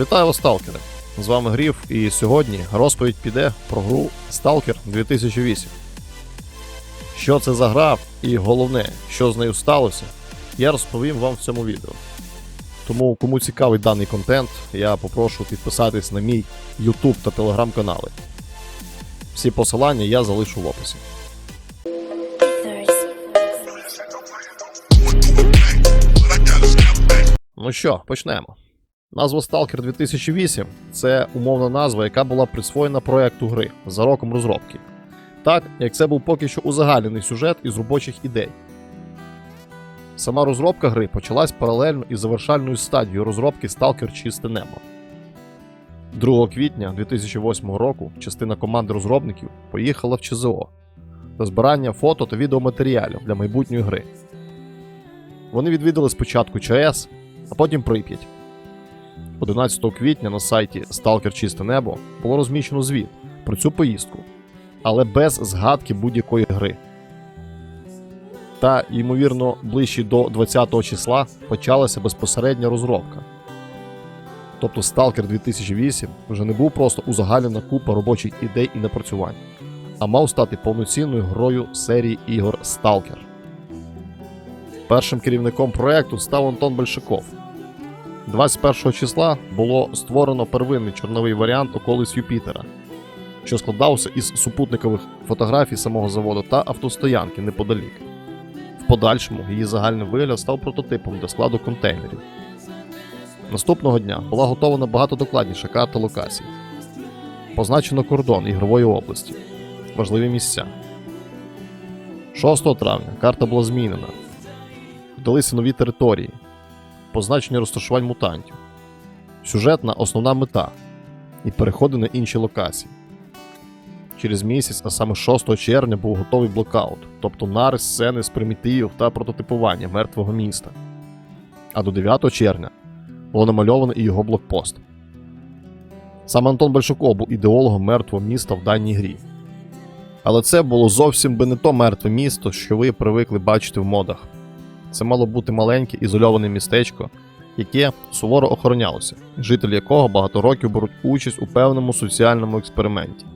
Вітаю вас, сталкери! З вами Гріф, і сьогодні розповідь піде про гру Stalker 2008. Що це за гра, і головне, що з нею сталося, я розповім вам в цьому відео. Тому, кому цікавий даний контент, я попрошу підписатись на мій YouTube та Telegram канали. Всі посилання я залишу в описі. Ну що, почнемо. Назва Stalker 2008 це умовна назва, яка була присвоєна проекту гри за роком розробки. Так, як це був поки що узагальнений сюжет із робочих ідей. Сама розробка гри почалась паралельно із завершальною стадією розробки Stalker Чисте Небо. 2 квітня 2008 року частина команди розробників поїхала в ЧЗО до збирання фото та відеоматеріалів для майбутньої гри. Вони відвідали спочатку ЧАЕС, а потім Прип'ять. 11 квітня на сайті Stalker Чисте Небо було розміщено звіт про цю поїздку, але без згадки будь-якої гри. Та, ймовірно, ближче до 20 числа почалася безпосередня розробка. Тобто Stalker 2008 вже не був просто узагальнена купа робочих ідей і напрацювань, а мав стати повноцінною грою серії ігор Stalker. Першим керівником проекту став Антон Большаков. 21 числа було створено первинний чорновий варіант околиць Юпітера, що складався із супутникових фотографій самого заводу та автостоянки неподалік. В подальшому її загальний вигляд став прототипом для складу контейнерів. Наступного дня була готова набагато докладніша карта локацій. Позначено кордон ігрової області, важливі місця. 6 травня карта була змінена. Додалися нові території, позначення розташувань мутантів, сюжетна основна мета і переходи на інші локації. Через місяць, а саме 6 червня, був готовий блокаут, тобто нарис сцени з примітивів та прототипування мертвого міста. А до 9 червня було намальовано і його блокпост. Сам Антон Большаков був ідеологом мертвого міста в даній грі. Але це було зовсім би не то мертве місто, що ви привикли бачити в модах. Це мало бути маленьке ізольоване містечко, яке суворо охоронялося, жителі якого багато років беруть участь у певному соціальному експерименті.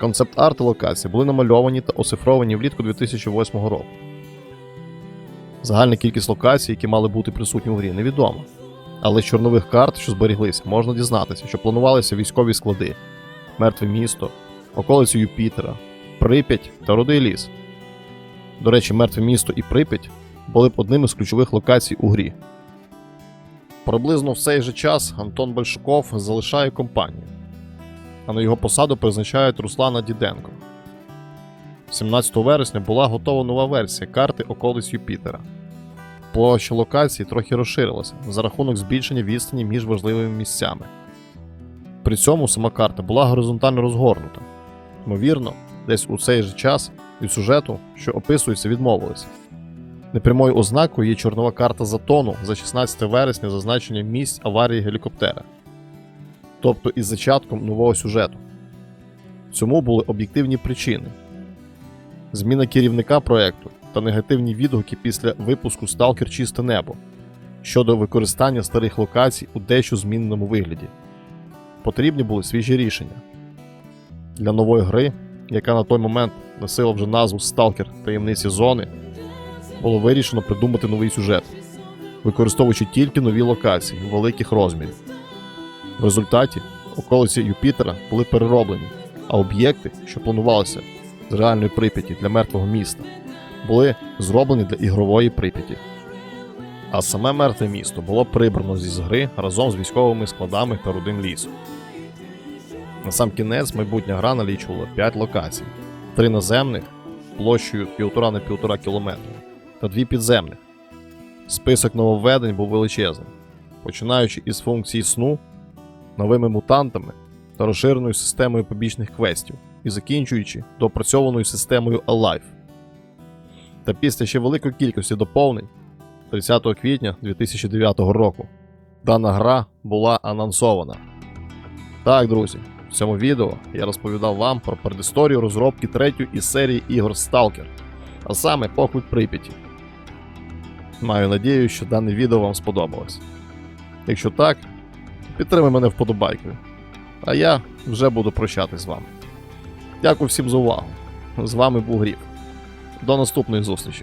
Концепт-арт і локації були намальовані та оцифровані влітку 2008 року. Загальна кількість локацій, які мали бути присутні у грі, невідома. Але з чорнових карт, що зберіглися, можна дізнатися, що планувалися військові склади, мертве місто, околиці Юпітера, Прип'ять та Рудий ліс. До речі, мертве місто і Прип'ять були б одними з ключових локацій у грі. Приблизно в цей же час Антон Большаков залишає компанію, а на його посаду призначають Руслана Діденко. 17 вересня була готова нова версія карти околиць Юпітера. Площа локації трохи розширилася за рахунок збільшення відстані між важливими місцями. При цьому сама карта була горизонтально розгорнута. Ймовірно, десь у цей же час від сюжету, що описується, відмовилися. Непрямою ознакою є чорнова карта затону за 16 вересня зазначення місць аварії гелікоптера, тобто із зачатком нового сюжету. Цьому були об'єктивні причини: зміна керівника проекту та негативні відгуки після випуску Stalker Чисте Небо щодо використання старих локацій у дещо зміненому вигляді. Потрібні були свіжі рішення. Для нової гри, яка на той момент носила вже назву Stalker таємниці зони, було вирішено придумати новий сюжет, використовуючи тільки нові локації великих розмірів. В результаті околиці Юпітера були перероблені, а об'єкти, що планувалися з реальної прип'яті для мертвого міста, були зроблені для ігрової прип'яті. А саме мертве місто було прибрано зі гри разом з військовими складами та рудим лісом. На сам кінець майбутня гра налічувала 5 локацій: 3 наземних площею 1,5 на 1,5 км та 2 підземних. Список нововведень був величезним, починаючи із функції сну, новими мутантами та розширеною системою побічних квестів і закінчуючи доопрацьованою системою Alive. Та після ще великої кількості доповнень 30 квітня 2009 року дана гра була анонсована. Так, друзі, цьому відео я розповідав вам про предісторію розробки третьої із серії ігор Stalker, а саме Поклик Прип'яті. Маю надію, що дане відео вам сподобалось. Якщо так, підтримай мене вподобайкою. А я вже буду прощатись з вами. Дякую всім за увагу. З вами був Грів. До наступної зустрічі.